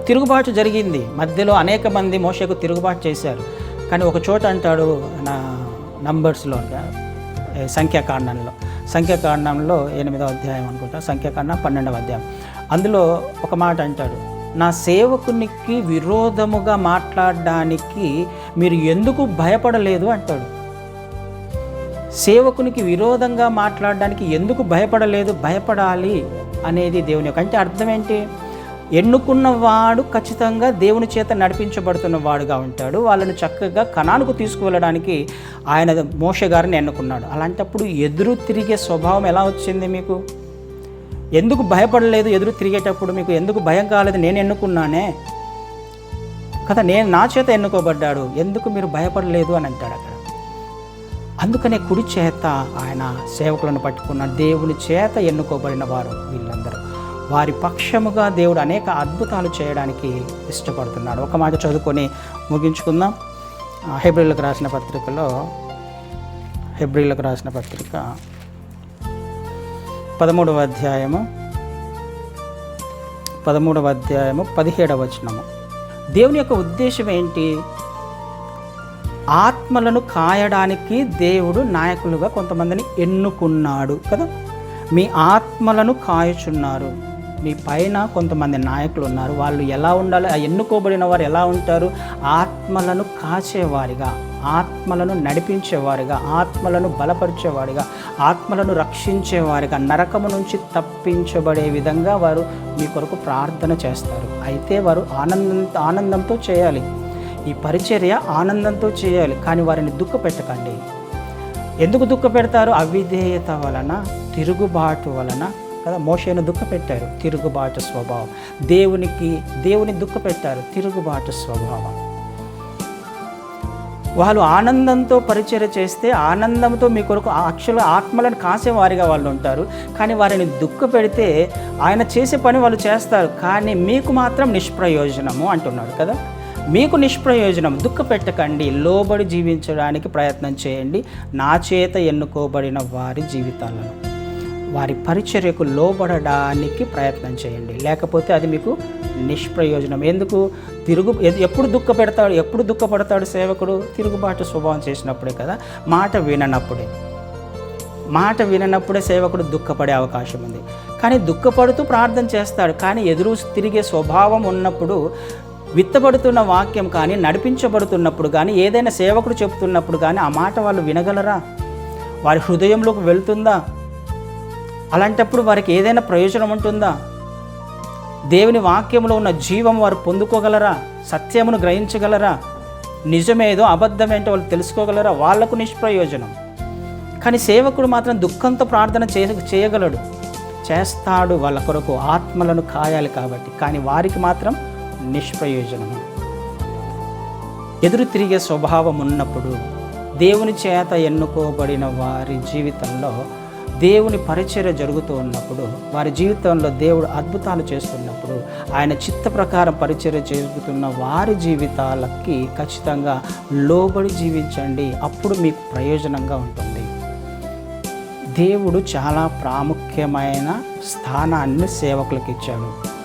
తిరుగుబాటు జరిగింది. మధ్యలో అనేక మంది మోషకు తిరుగుబాటు చేశారు. కానీ ఒక చోట అంటాడు నా నంబర్స్లో సంఖ్యాకాండంలో. సంఖ్యాకాండంలో ఎనిమిదవ అధ్యాయం అనుకుంటా. సంఖ్యాకాండం పన్నెండవ అధ్యాయం. అందులో ఒక మాట అంటాడు. నా సేవకునికి విరోధముగా మాట్లాడడానికి మీరు ఎందుకు భయపడలేదు అంటాడు. సేవకునికి విరోధంగా మాట్లాడడానికి ఎందుకు భయపడలేదు? భయపడాలి అనేది దేవుని యొక్క. అంటే అర్థం ఏంటి? ఎన్నుకున్నవాడు ఖచ్చితంగా దేవుని చేత నడిపించబడుతున్న వాడుగా ఉంటాడు. వాళ్ళని చక్కగా కణానికి తీసుకువెళ్ళడానికి ఆయన మోష గారిని ఎన్నుకున్నాడు. అలాంటప్పుడు ఎదురు తిరిగే స్వభావం ఎలా వచ్చింది మీకు? ఎందుకు భయపడలేదు ఎదురు తిరిగేటప్పుడు మీకు? ఎందుకు భయం కాలేదు? నేను ఎన్నుకున్నానే. కదా నేను నా చేత ఎన్నుకోబడ్డాడు. ఎందుకు మీరు భయపడలేదు అని అంటాడు అక్కడ. అందుకనే కుడి చేత ఆయన సేవకులను పట్టుకున్న దేవుని చేత ఎన్నుకోబడిన వారు వీళ్ళందరూ. వారి పక్షముగా దేవుడు అనేక అద్భుతాలు చేయడానికి ఇష్టపడుతున్నాడు. ఒక మాట చదువుకొని ముగించుకుందాం. ఆ, రాసిన పత్రికలో హెబ్రిలకు రాసిన పత్రిక పదమూడవ అధ్యాయము పదమూడవ అధ్యాయము పదిహేడవ వచనము. దేవుని యొక్క ఉద్దేశం ఏంటి? ఆత్మలను కాయడానికి దేవుడు నాయకులుగా కొంతమందిని ఎన్నుకున్నాడు కదా. మీ ఆత్మలను కాయుచున్నారు. మీ పైన కొంతమంది నాయకులు ఉన్నారు. వాళ్ళు ఎలా ఉండాలి ఆ ఎన్నుకోబడిన వారు ఎలా ఉంటారు? ఆత్మలను కాచేవారిగా ఆత్మలను నడిపించేవారిగా ఆత్మలను బలపరిచేవారిగా ఆత్మలను రక్షించేవారిగా నరకము నుంచి తప్పించబడే విధంగా వారు మీ కొరకు ప్రార్థన చేస్తారు. అయితే వారు ఆనందం ఆనందంతో చేయాలి. ఈ పరిచర్య ఆనందంతో చేయాలి. కానీ వారిని దుఃఖపెట్టకండి ఎందుకు దుఃఖ పెడతారు? అవిధేయత వలన తిరుగుబాటు వలన కదా? మోషేను దుఃఖ పెట్టారు తిరుగుబాటు స్వభావం. దేవునికి దేవుని దుఃఖ పెట్టారు తిరుగుబాటు స్వభావం. వాళ్ళు ఆనందంతో పరిచయం చేస్తే ఆనందంతో మీ కొరకు అక్షుల ఆత్మలను కాసేవారిగా వాళ్ళు ఉంటారు. కానీ వారిని దుఃఖ పెడితే ఆయన చేసే పని వాళ్ళు చేస్తారు. కానీ మీకు మాత్రం నిష్ప్రయోజనము అంటున్నాడు కదా? మీకు నిష్ప్రయోజనం దుఃఖ పెట్టకండి లోబడి జీవించడానికి ప్రయత్నం చేయండి. నా చేత ఎన్నుకోబడిన వారి జీవితాలను. వారి పరిచర్యకు లోబడడానికి ప్రయత్నం చేయండి. లేకపోతే అది మీకు నిష్ప్రయోజనం. ఎందుకు? తిరుగు ఎప్పుడు దుఃఖ పెడతాడు ఎప్పుడు దుఃఖపడతాడు సేవకుడు? తిరుగుబాటు స్వభావం చేసినప్పుడే కదా. మాట విననప్పుడే. మాట విననప్పుడే సేవకుడు దుఃఖపడే అవకాశం ఉంది. కానీ దుఃఖపడుతూ ప్రార్థన చేస్తాడు. కానీ ఎదురు తిరిగే స్వభావం ఉన్నప్పుడు విత్తబడుతున్న వాక్యం కానీ నడిపించబడుతున్నప్పుడు కానీ ఏదైనా సేవకుడు చెప్తున్నప్పుడు కానీ ఆ మాట వాళ్ళు వినగలరా? వారి హృదయంలోకి వెళ్తుందా? అలాంటప్పుడు వారికి ఏదైనా ప్రయోజనం ఉంటుందా? దేవుని వాక్యంలో ఉన్న జీవం వారు పొందుకోగలరా? సత్యమును గ్రహించగలరా? నిజమేదో అబద్ధమేంటో వాళ్ళు తెలుసుకోగలరా? వాళ్ళకు నిష్ప్రయోజనం. కానీ సేవకుడు మాత్రం దుఃఖంతో ప్రార్థన చే చేయగలడు. చేస్తాడు వాళ్ళ కొరకు ఆత్మలను కాయాలి కాబట్టి కానీ వారికి మాత్రం నిష్ప్రయోజనము ఎదురు తిరిగే స్వభావం ఉన్నప్పుడు దేవుని చేత ఎన్నుకోబడిన వారి జీవితంలో దేవుని పరిచర్య జరుగుతూ ఉన్నప్పుడు వారి జీవితంలో దేవుడు అద్భుతాలు చేస్తున్నప్పుడు ఆయన చిత్త ప్రకారం పరిచర్య జరుగుతున్న వారి జీవితాలకి ఖచ్చితంగా లోబడి జీవించండి. అప్పుడు మీకు ప్రయోజనంగా ఉంటుంది. దేవుడు చాలా ప్రాముఖ్యమైన స్థానాన్ని సేవకులకు ఇచ్చాడు